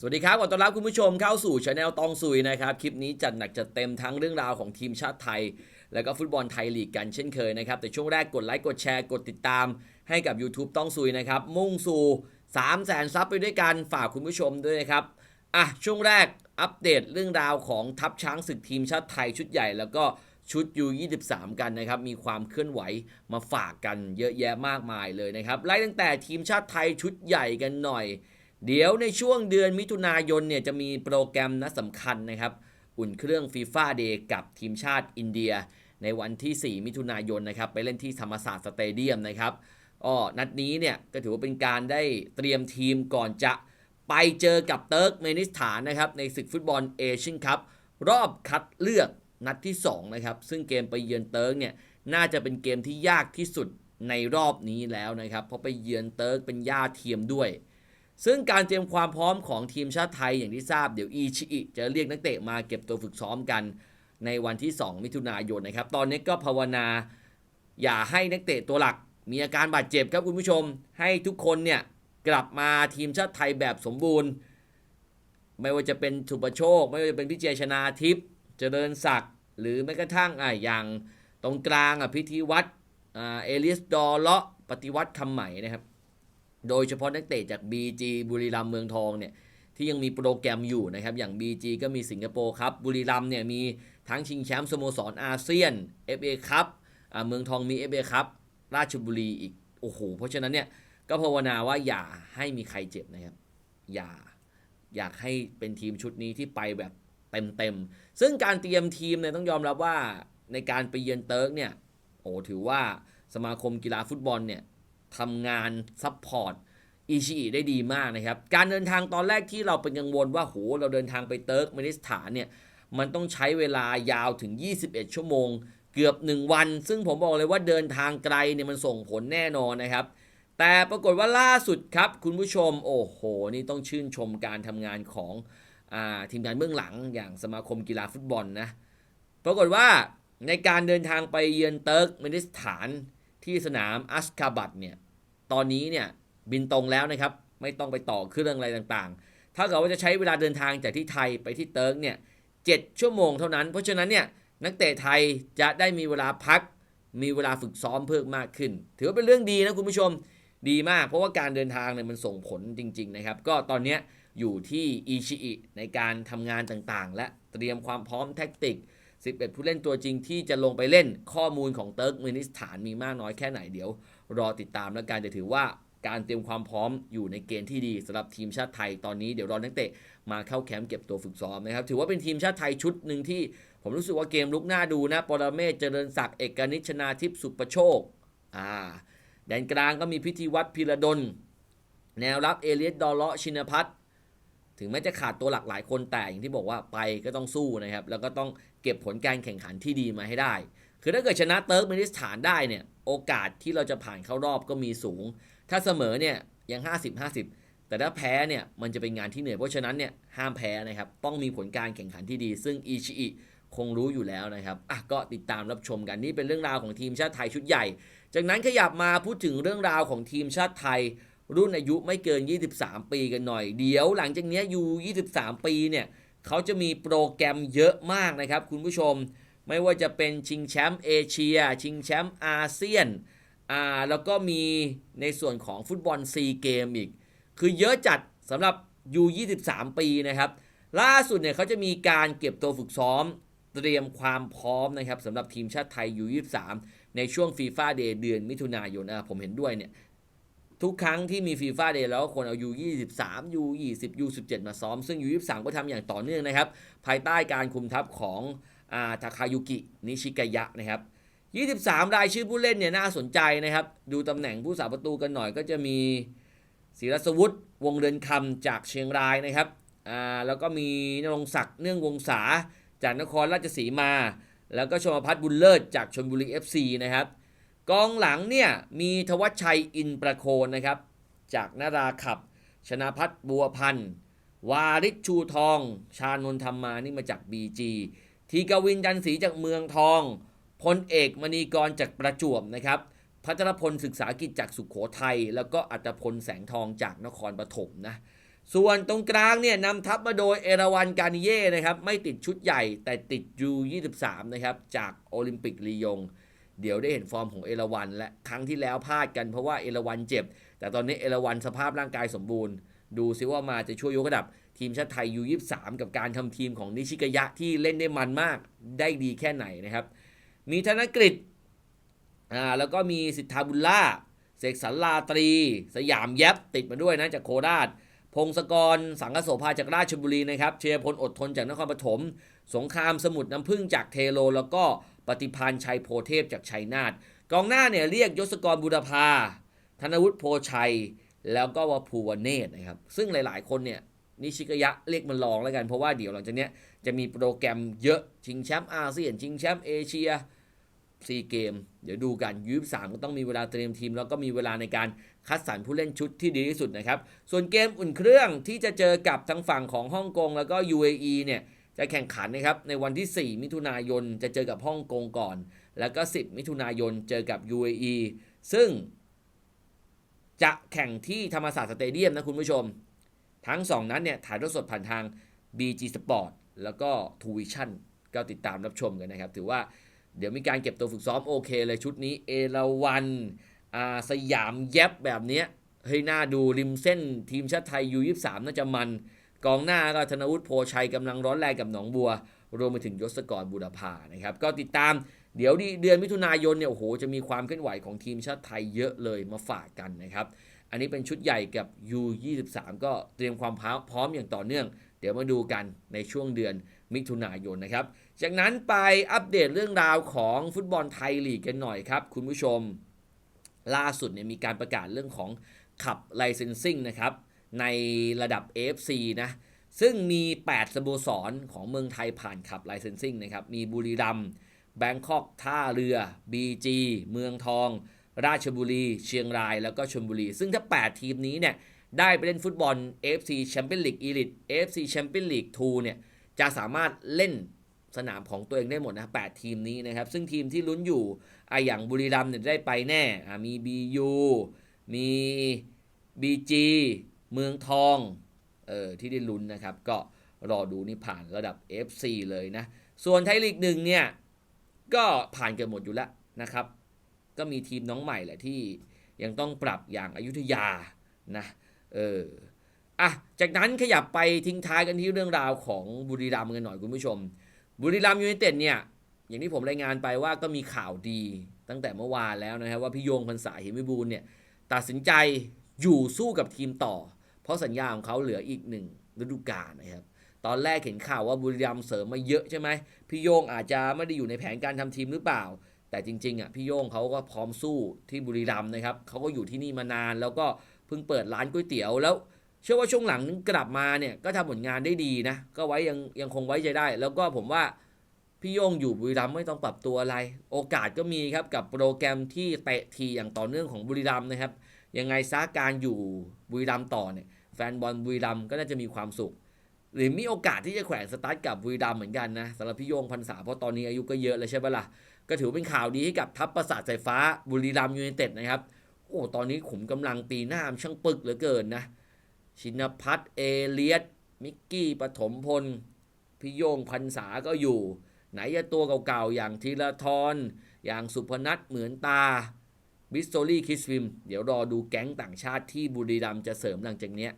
สวัสดีครับขอต้อนรับคุณผู้ชมเข้าสู่ช anel ตองซุยนะครับ คลิปนี้จัดหนักจัดเต็มทั้งเรื่องราวของทีมชาติไทย แล้วก็ฟุตบอลไทยลีกกันเช่นเคยนะครับ แต่ช่วงแรกกดไลค์กดแชร์กดติดตามให้กับ YouTube ต้องซุยนะครับ มุ่งสู่3 0 0แสนซับไปด้วยกันฝากคุณผู้ชมด้วยนะครับ อะ ช่วงแรกอัปเดตเรื่องราวของทัพช้างศึกทีมชาติไทยชุดใหญ่ แล้วก็ชุด U23 กันนะครับมีความเคลื่อนไหวมาฝากกันเยอะแยะมากมายเลยนะครับไล่ตั้งแต่ทีมชาติไทยชุดใหญ่กันหน่อย เดี๋ยวในช่วงเดือนมิถุนายนเนี่ยจะมีโปรแกรมนัดสำคัญนะครับ อุ่นเครื่องฟีฟ่าเดย์กับทีมชาติอินเดีย ในวันที่ 4 มิถุนายนนะครับ ไปเล่นที่ธรรมศาสตร์สเตเดียมนะครับอ้อนัดนี้เนี่ยก็ถือว่าเป็นการได้เตรียมทีมก่อนจะไปเจอกับเติร์กเมนิสถานนะครับในศึกฟุตบอลเอเชียนคัพรอบคัดเลือกนัดที่2นะครับซึ่งเกมไปเยือนเติร์กเนี่ยน่าจะเป็นเกมที่ยากที่สุดในรอบนี้แล้วนะครับ เพราะไปเยือนเติร์กเป็นย่าเทียมด้วย ซึ่งการเตรียมความพร้อมของทีมชาติไทยอย่างที่ทราบเดี๋ยวอีชิอิจะเรียกนักเตะมาเก็บตัวฝึกซ้อมกันในวันที่ 2 มิถุนายนนะครับ ตอนนี้ก็ภาวนาอย่าให้นักเตะตัวหลัก มีอาการบาดเจ็บครับคุณผู้ชม ให้ทุกคนเนี่ยกลับมาทีมชาติไทยแบบสมบูรณ์ ไม่ว่าจะเป็นสุปโชค ไม่ว่าจะเป็นพิเจชนาทิพย์เจริญศักดิ์หรือแม้กระทั่งอะอย่างตรงกลางอะพิธีวัตรอ่าเอลิสดอลเลาะปฏิวัติคำใหม่นะครับ โดยเฉพาะนักเตะจาก BG บุรีรัมย์เมืองทองเนี่ยที่ยังมีโปรแกรมอยู่นะครับ อย่าง BG ก็มีสิงคโปร์ครับ บุรีรัมย์เนี่ยมีทั้งชิงแชมป์สโมสรอาเซียน FA ครับเมืองทองมี FA ครับราชบุรีอีก โอ้โห เพราะฉะนั้นเนี่ยก็ภาวนาว่าอย่าให้มีใครเจ็บนะครับ อย่าอยากให้เป็นทีมชุดนี้ที่ไปแบบเต็มๆ ซึ่งการเตรียมทีมเนี่ยต้องยอมรับว่าในการไปเยือนเติร์กเนี่ย โอ้ถือว่าสมาคมกีฬาฟุตบอลเนี่ย ทำงานซัพพอร์ตอิชิอิได้ดีมากนะครับ การเดินทางตอนแรกที่เราเป็นกังวลว่าโหเราเดินทางไปเติร์กเมนิสถานเนี่ยมันต้องใช้เวลายาวถึง 21 ชั่วโมง เกือบ 1 วัน ซึ่งผมบอกเลยว่าเดินทางไกลเนี่ยมันส่งผลแน่นอนนะครับ แต่ปรากฏว่าล่าสุดครับ คุณผู้ชมโอ้โห นี่ต้องชื่นชมการทำงานของอทีมงานเบื้องหลังอย่างสมาคมกีฬาฟุตบอลนะปรากฏว่าในการเดินทางไปเยือนเติร์กเมนิสถานที่สนามอัสคาบัตเนี่ย ตอนนี้เนี่ยบินตรงแล้วนะครับ ไม่ต้องไปต่อเครื่องอะไรต่างๆ ถ้าเกิดว่าจะใช้เวลาเดินทางจากที่ไทยไปที่เติร์กเนี่ยเชั่วโมงเท่านั้น เพราะฉะนั้นเนี่ยนักเตะไทยจะได้มีเวลาพัก มีเวลาฝึกซ้อมเพิ่มมากขึ้น ถือว่าเป็นเรื่องดีนะคุณผู้ชมดีมาก เพราะว่าการเดินทางเนี่ยมันส่งผลจริง ๆ นะครับ ก็ตอนนี้อยู่ที่อิชิอิในการทำงานต่างๆ และเตรียมความพร้อมแท็กติก 11 ผู้เล่นตัวจริงที่จะลงไปเล่นข้อมูลของเติร์กเมนิสถานมีมากน้อยแค่ไหนเดี๋ยวรอติดตามแล้วกันจะถือว่าการเตรียมความพร้อมอยู่ในเกณฑ์ที่ดีสำหรับทีมชาติไทยตอนนี้เดี๋ยวรอนักเตะมาเข้าแคมป์เก็บตัวฝึกซ้อมนะครับ ถือว่าเป็นทีมชาติไทยชุดหนึ่งที่ ผมรู้สึกว่าเกมลุกหน้าดูนะปรเมศเจริญศักดิ์เอกนิชนาทิพย์สุประโชคอ่าแดนกลางก็มีพิธีวัตรพิรดล แนวรับเอเลียสดอเลาะชินพัฒน์ ถึงแม้จะขาดตัวหลักหลายคนแต่อย่างที่บอกว่าไปก็ต้องสู้นะครับ แล้วก็ต้องเก็บผลการแข่งขันที่ดีมาให้ได้ คือถ้าเกิดชนะเติร์กเมนิสถานได้เนี่ยโอกาสที่เราจะผ่านเข้ารอบก็มีสูง ถ้าเสมอเนี่ยยัง 50 50 แต่ถ้าแพ้เนี่ยมันจะเป็นงานที่เหนื่อยเพราะฉะนั้นเนี่ยห้ามแพ้นะครับต้องมีผลการแข่งขันที่ดี ซึ่งอิชิอิคงรู้อยู่แล้วนะครับอะก็ติดตามรับชมกันนี่เป็นเรื่องราวของทีมชาติไทยชุดใหญ่ จากนั้นขยับมาพูดถึงเรื่องราวของทีมชาติไทย รุ่นอายุไม่เกิน 23 ปีกันหน่อย เดี๋ยวหลังจากนี้ยู23 ปีเนี่ยเขาจะมีโปรแกรมเยอะมากนะครับ คุณผู้ชม ไม่ว่าจะเป็นชิงแชมป์เอเชีย ชิงแชมป์อาเซียนอ่าแล้วก็มีในส่วนของฟุตบอลซีเกมอีก คือเยอะจัดสำหรับ U23 ปีนะครับ ล่าสุดเนี่ยเขาจะมีการเก็บตัวฝึกซ้อมเตรียมความพร้อมนะครับสำหรับทีมชาติไทย U23 ในช่วงฟีฟ่าเดย์เดือนมิถุนายนนะผมเห็นด้วยเนี่ย ทุกครั้งที่มีฟีฟ่าเดย์แล้วคนเอา U23 U20 U17 มาซ้อม ซึ่ง U23 ก็ทำอย่างต่อเนื่องนะครับ ภายใต้การคุมทัพของอาทาคายุกิ นิชิกายะนะครับ 23 รายชื่อผู้เล่นเนี่ยน่าสนใจนะครับ ดูตำแหน่งผู้สาประตูกันหน่อยก็จะมีศิรศวุฒิวงเรือนคำจากเชียงรายนะครับอ่าแล้วก็มีนรงศักดิ์เนื่องวงศาจากนครราชสีมา แล้วก็ชมพัฒน์บุญเลิศจากชลบุรี FC นะครับ กองหลังเนี่ยมีทวัชชัยอินประโคนนะครับ จากนาราขับ ชนะพัฒน์บัวพันธ์วาริชชูทอง ชานนท์ธรรมานี่มาจาก BG ทีกวินจันศรีจากเมืองทองพลเอกมณีกรจากประจวบนะครับพัชรพลศึกษากิจจากสุขโขทัยแล้วก็อัตพลแสงทองจากนครปฐมนะส่วนตรงกลางเนี่ยนำทัพมาโดยเอราวันการนิเย่นะครับไม่ติดชุดใหญ่แต่ติดยู23นะครับจากโอลิมปิกลียง เดี๋ยวได้เห็นฟอร์มของเอราวันและครั้งที่แล้วพลาดกันเพราะว่าเอราวันเจ็บ แต่ตอนนี้เอราวันสภาพร่างกายสมบูรณ์ ดูซิว่ามาจะช่วยยกระดับ ทีมชาติไทยยู23กับการทำทีมของนิชิกยะที่เล่นได้มันมากได้ดีแค่ไหนนะครับ มีธนกฤษอ่าแล้วก็มีสิทธาบุญล่าเสกสรรลาตรี สยามแยบติดมาด้วยนะจากโคราช พงศกร สังกโสภาจากราชบุรีนะครับเชียร์พลอดทนจากนครปฐม สงครามสมุทรน้ำพึ่งจากเทโล แล้วก็ ปฏิพันธ์ชัยโพเทพจากชัยนาทกองหน้าเนี่ยเรียกยศกรบุรพา ธนวุฒิโพชัย แล้วก็วภูวเนตรนะครับ ซึ่งหลายๆ คนเนี่ยนิชิกยะเรียกมันรองแล้วกัน เพราะว่าเดี๋ยวหลังจากนี้จะมีโปรแกรมเยอะชิงแชมป์อาเซียนชิงแชมป์เอเชียซีเกม เดี๋ยวดูกันยูสามก็ต้องมีเวลาเตรียมทีม แล้วก็มีเวลาในการคัดสรรผู้เล่นชุดที่ดีที่สุดนะครับ ส่วนเกมอุ่นเครื่องที่จะเจอกับทางฝั่งของฮ่องกงแล้วก็ UAE เนี่ย จะแข่งขันนะครับในวันที่ 4 มิถุนายนจะเจอกับฮ่องกงก่อน แล้วก็ 10 มิถุนายนเจอกับ UAE ซึ่ง จะแข่งที่ธรรมศาสตร์สเตเดียมนะคุณผู้ชม ทั้ง 2 นั้นเนี่ยถ่ายทอดสดผ่านทาง BG Sport แล้วก็ t u v i s i o n ก็ติดตามรับชมกันนะครับ ถือว่าเดี๋ยวมีการเก็บตัวฝึกซ้อมโอเคเลยชุดนี้เอราวันอาสยามแยบแบบเนี้ยเฮ้ยน่าดูริมเส้นทีมชาติไทยยู23น่าจะมัน กองหน้าก็ธนวุฒิโพชัยกำลังร้อนแรงกับหนองบัว รวมไปถึงยศกรบุรพานะครับ ก็ติดตามเดี๋ยวเดือนมิถุนายนเนี่ยโอ้โหจะมีความเคลื่อนไหวของทีมชาติไทยเยอะเลยมาฝากกันนะครับ อันนี้เป็นชุดใหญ่กับ U23 ก็เตรียมความพร้อมอย่างต่อเนื่อง เดี๋ยวมาดูกันในช่วงเดือนมิถุนายนนะครับ จากนั้นไปอัปเดตเรื่องราวของฟุตบอลไทยลีกกันหน่อยครับ คุณผู้ชม ล่าสุดเนี่ยมีการประกาศเรื่องของขับไลเซนซิ่งนะครับ ในระดับ AFC นะซึ่งมี 8 สโมสรของเมืองไทยผ่านขับไลเซนซิ่งนะครับ มีบุรีรัมย์แบงคอกท่าเรือ BG เมืองทอง ราชบุรี เชียงราย แล้วก็ชลบุรี ซึ่งถ้า 8 ทีมนี้เนี่ย ได้ไปเล่นฟุตบอล AFC Champions League Elite AFC Champions League 2เนี่ย จะสามารถเล่นสนามของตัวเองได้หมดนะ 8 ทีมนี้นะครับ ซึ่งทีมที่ลุ้นอยู่ออย่างบุรีรัมย์เนี่ยได้ไปแน่ มี BU มี BG เมืองทองเออที่ได้ลุ้นนะครับ ก็รอดูนี่ผ่านระดับ FC เลยนะ ส่วนไทยลีกหนึ่งเนี่ย ก็ผ่านกันหมดอยู่แล้วนะครับ ก็มีทีมน้องใหม่แหละที่ยังต้องปรับอย่างอายุทยานะเอออะจากนั้นขยับไปทิ้งท้ายกันที่เรื่องราวของบุรีรัมย์กันหน่อยคุณผู้ชม บุรีรัมย์ยูไนเต็ดเนี่ยอย่างที่ผมรายงานไปว่าก็มีข่าวดีตั้งแต่เมื่อวานแล้วนะครับว่าพี่โยงพันษาหิมวิบูลเนี่ยตัดสินใจอยู่สู้กับทีมต่อ เพราะสัญญาของเขาเหลืออีกหนึ่งฤดูกาลนะครับ ตอนแรกเห็นข่าวว่าบุรีรัมย์เสริมมาเยอะใช่ไหมพี่โยงอาจจะไม่ได้อยู่ในแผนการทำทีมหรือเปล่า แต่จริงๆอะพี่โยงเขาก็พร้อมสู้ที่บุรีรัมย์นะครับเขาก็อยู่ที่นี่มานานแล้วก็เพิ่งเปิดร้านก๋วยเตี๋ยวแล้วเชื่อว่าช่วงหลังกลับมาเนี่ยก็ทำผลงานได้ดีนะ ก็ไว้ยังยังคงไว้ใจได้ แล้วก็ผมว่าพี่โยงอยู่บุรีรัมย์ไม่ต้องปรับตัวอะไร โอกาสก็มีครับกับโปรแกรมที่เตะทีอย่างต่อเนื่องของบุรีรัมย์นะครับ ยังไงซะการอยู่บุรีรัมย์ต่อเนี่ย แฟนบอลบุรีรัมก็น่าจะมีความสุข หรือมีโอกาสที่จะแขวนสตาร์ทกับบุรีรัมเหมือนกันนะสำหรับพี่โยงพันษาเพราะตอนนี้อายุก็เยอะแล้วใช่ปะล่ะก็ถือเป็นข่าวดีให้กับทัพประสาทสายฟ้าบุรีรัมย์ยูไนเต็ดนะครับโอ้ตอนนี้ขุมกำลังปีหน้ามช่างปึกเหลือเกินนะชินพัฒน์เอเลียตมิกกี้ปฐมพลพี่โยงพันษาก็อยู่ ไหนจะตัวเก่าๆ อย่างธีรทรอย่างสุพนัทเหมือนตาบิสโตลี่คิสวิม เดี๋ยวรอดูแก๊งต่างชาติที่บุรีรัมจะเสริมหลังจากเนี้ย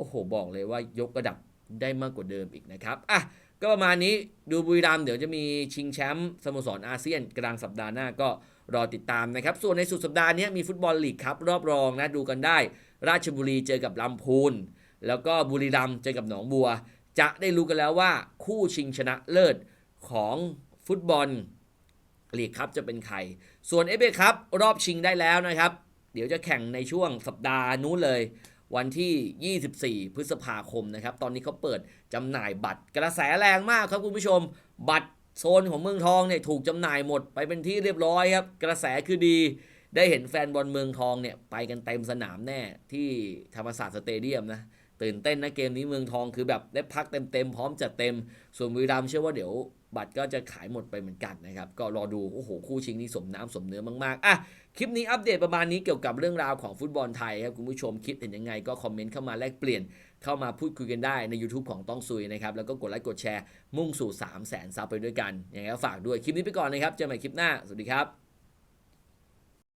อ้โหบอกเลยว่ายกระดับได้มากกว่าเดิมอีกนะครับอะก็ประมาณนี้ดูบุรีรัมเดี๋ยวจะมีชิงแชมป์สโมสรอาเซียนกลางสัปดาห์หน้าก็รอติดตามนะครับ ส่วนในสุดสัปดาห์นี้มีฟุตบอลลีกครับ รอบรองนะดูกันได้ ราชบุรีเจอกับลำพูน แล้วก็บุรีรัมเจอกับหนองบัว จะได้รู้กันแล้วว่าคู่ชิงชนะเลิศของฟุตบอลลีกครับจะเป็นใคร ส่วนเอฟเอครับรอบชิงได้แล้วนะครับ เดี๋ยวจะแข่งในช่วงสัปดาห์นู้นเลย วันที่ 24 พฤษภาคมนะครับ ตอนนี้เขาเปิดจำหน่ายบัตรกระแสแรงมากครับคุณผู้ชม บัตรโซนของเมืองทองเนี่ยถูกจำหน่ายหมดไปเป็นที่เรียบร้อยครับ กระแสคือดี ได้เห็นแฟนบอลเมืองทองเนี่ยไปกันเต็มสนามแน่ที่ธรรมศาสตร์สเตเดียมนะตื่นเต้นนะเกมนี้เมืองทองคือแบบได้พักเต็มๆพร้อมจัดเต็ม ส่วนบุรีรัมย์เชื่อว่าเดี๋ยว บัตรก็จะขายหมดไปเหมือนกันนะครับ ก็รอดู โอ้โห คู่ชิงนี้สมน้ำสมเนื้อมาก ๆ อะ คลิปนี้อัปเดตประมาณนี้เกี่ยวกับเรื่องราวของฟุตบอลไทยครับ คุณผู้ชมคิดเห็นยังไงก็คอมเมนต์เข้ามาแลกเปลี่ยนเข้ามาพูดคุยกันได้ใน YouTube ของต้องซุยนะครับ แล้วก็กดไลค์กดแชร์มุ่งสู่ 3 0 0 0 0 0ซับไปด้วยกันยังไงก็ฝากด้วยคลิปนี้ไปก่อนนะครับเจอกันใหม่คลิปหน้าสวัสดีครับ